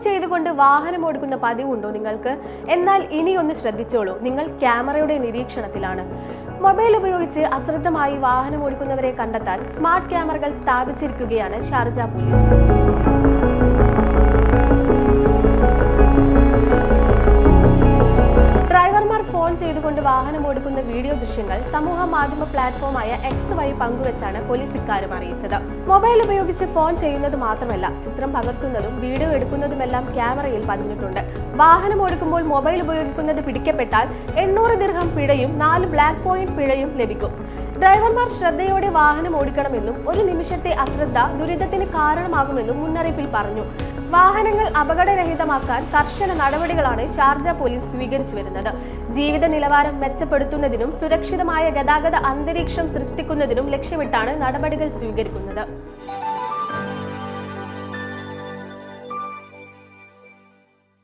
ചെയ്തുകൊണ്ട് വാഹനം ഓടിക്കുന്ന പതിവുണ്ടോ നിങ്ങൾക്ക്? എന്നാൽ ഇനിയൊന്ന് ശ്രദ്ധിച്ചോളൂ. നിങ്ങൾ ക്യാമറയുടെ നിരീക്ഷണത്തിലാണ്. മൊബൈൽ ഉപയോഗിച്ച് അശ്രദ്ധമായി വാഹനം ഓടിക്കുന്നവരെ കണ്ടെത്താൻ സ്മാർട്ട് ക്യാമറകൾ സ്ഥാപിച്ചിരിക്കുകയാണ് ഷാർജ പോലീസ്. ചെയ്തുകൊണ്ട് വാഹനം ഓടിക്കുന്ന വീഡിയോ ദൃശ്യങ്ങൾ സമൂഹ മാധ്യമ പ്ലാറ്റ്ഫോമായ എക്സ് വഴി പങ്കുവച്ചാണ് പോലീസ് അറിയിച്ചത്. മൊബൈൽ ഉപയോഗിച്ച് ഫോൺ ചെയ്യുന്നത് മാത്രമല്ല ചിത്രം പകർത്തുന്നതും വീഡിയോ എടുക്കുന്നതുമെല്ലാം ക്യാമറയിൽ പതിഞ്ഞിട്ടുണ്ട്. വാഹനം ഓടിക്കുമ്പോൾ മൊബൈൽ ഉപയോഗിക്കുന്നത് പിടിക്കപ്പെട്ടാൽ എണ്ണൂറ് ദീർഘം പിഴയും നാല് ബ്ലാക്ക് പോയിന്റ് പിഴയും ലഭിക്കും. ഡ്രൈവർമാർ ശ്രദ്ധയോടെ വാഹനം ഓടിക്കണമെന്നും ഒരു നിമിഷത്തെ അശ്രദ്ധ ദുരിതത്തിന് കാരണമാകുമെന്നും മുന്നറിയിപ്പിൽ പറഞ്ഞു. വാഹനങ്ങൾ അപകടരഹിതമാക്കാൻ കർശന നടപടികളാണ് ഷാർജ പോലീസ് സ്വീകരിച്ചു വരുന്നത്. നിലവാരം മെച്ചപ്പെടുത്തുന്നതിനും സുരക്ഷിതമായ ഗതാഗത അന്തരീക്ഷം സൃഷ്ടിക്കുന്നതിനും ലക്ഷ്യമിട്ടാണ് നടപടികൾ സ്വീകരിക്കുന്നത്.